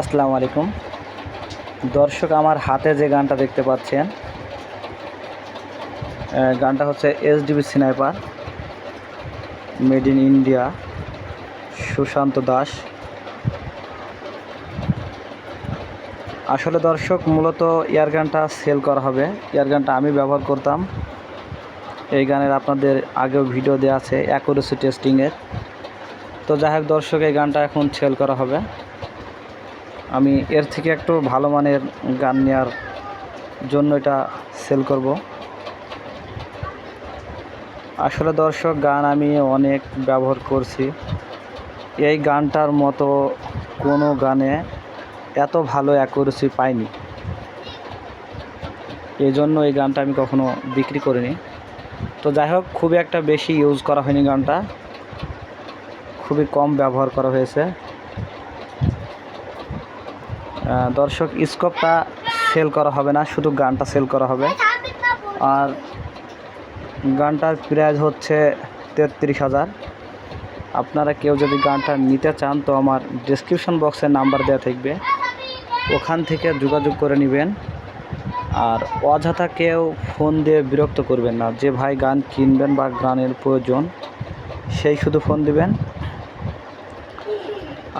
আসসালামু আলাইকুম। দর্শক, আমার হাতে যে গানটা দেখতে পাচ্ছেন গানটা হচ্ছে S DB sniper, made in India, Sushanta Das. আসলে দর্শক, মূলত এয়ার গানটা সেল করা হবে। এয়ার গানটা আমি ব্যবহার করতাম। এই গানের আপনাদের আগেও ভিডিও দেওয়া আছে, অ্যাকুরেসি টেস্টিংয়ের। তো যাই হোক দর্শক, এই গানটা এখন সেল করা হবে। আমি এর থেকে একটু ভালো মানের গান নেওয়ার জন্য এটা সেল করব। আসলে দর্শক, গান আমি অনেক ব্যবহার করছি। এই গানটার মতো কোনো গানে এত ভালো অ্যাকুরেসি পাইনি। এই জন্য এই গানটা আমি কখনো বিক্রি করিনি। তো যাই হোক, খুবই একটা বেশি ইউজ করা হয়নি গানটা। খুবই কম ব্যবহার করা হয়েছে। দর্শক, স্কোপটা সেল করা হবে না, শুধু গানটা সেল করা হবে। আর গানটার প্রাইস হচ্ছে তেত্রিশ হাজার। আপনারা কেউ যদি গানটা নিতে চান, তো আমার ডিসক্রিপশন বক্সে নাম্বার দেওয়া থাকবে। ওখান থেকে যোগাযোগ করে নেবেন। আর অযথা কেউ ফোন দিয়ে বিরক্ত করবেন না। যে ভাই গান কিনবেন বা গানের প্রয়োজন, সেই শুধু ফোন দিবেন।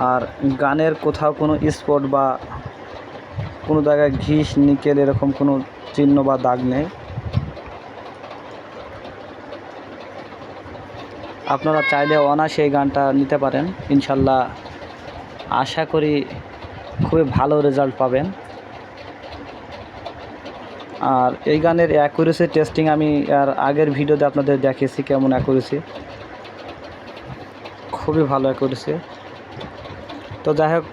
আর গানের কোথাও কোনো স্পট বা কোনো জায়গায় ঘিস, নিকেল এরকম কোনো চিহ্ন বা দাগ নেই। আপনারা চাইলে অনায়াসে এই গানটা নিতে পারেন। ইনশাল্লাহ আশা করি খুবই ভালো রেজাল্ট পাবেন। আর এই গানের অ্যাকুরেসি টেস্টিং আমি আর আগের ভিডিওতে আপনাদের দেখিয়েছি কেমন অ্যাকুরেসি খুবই ভালো অ্যাকুরেসি তো যাই হোক,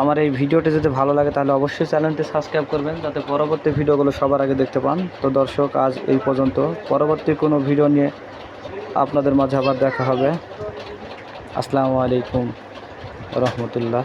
আমার এই ভিডিওটি যদি ভালো লাগে তাহলে অবশ্যই চ্যানেলটি সাবস্ক্রাইব করবেন, যাতে পরবর্তী ভিডিওগুলো সবার আগে দেখতে পান। তো দর্শক, আজ এই পর্যন্ত। পরবর্তী কোনো ভিডিও নিয়ে আপনাদের মাঝে আবার দেখা হবে। আসসালামু আলাইকুম রহমতুল্লাহ।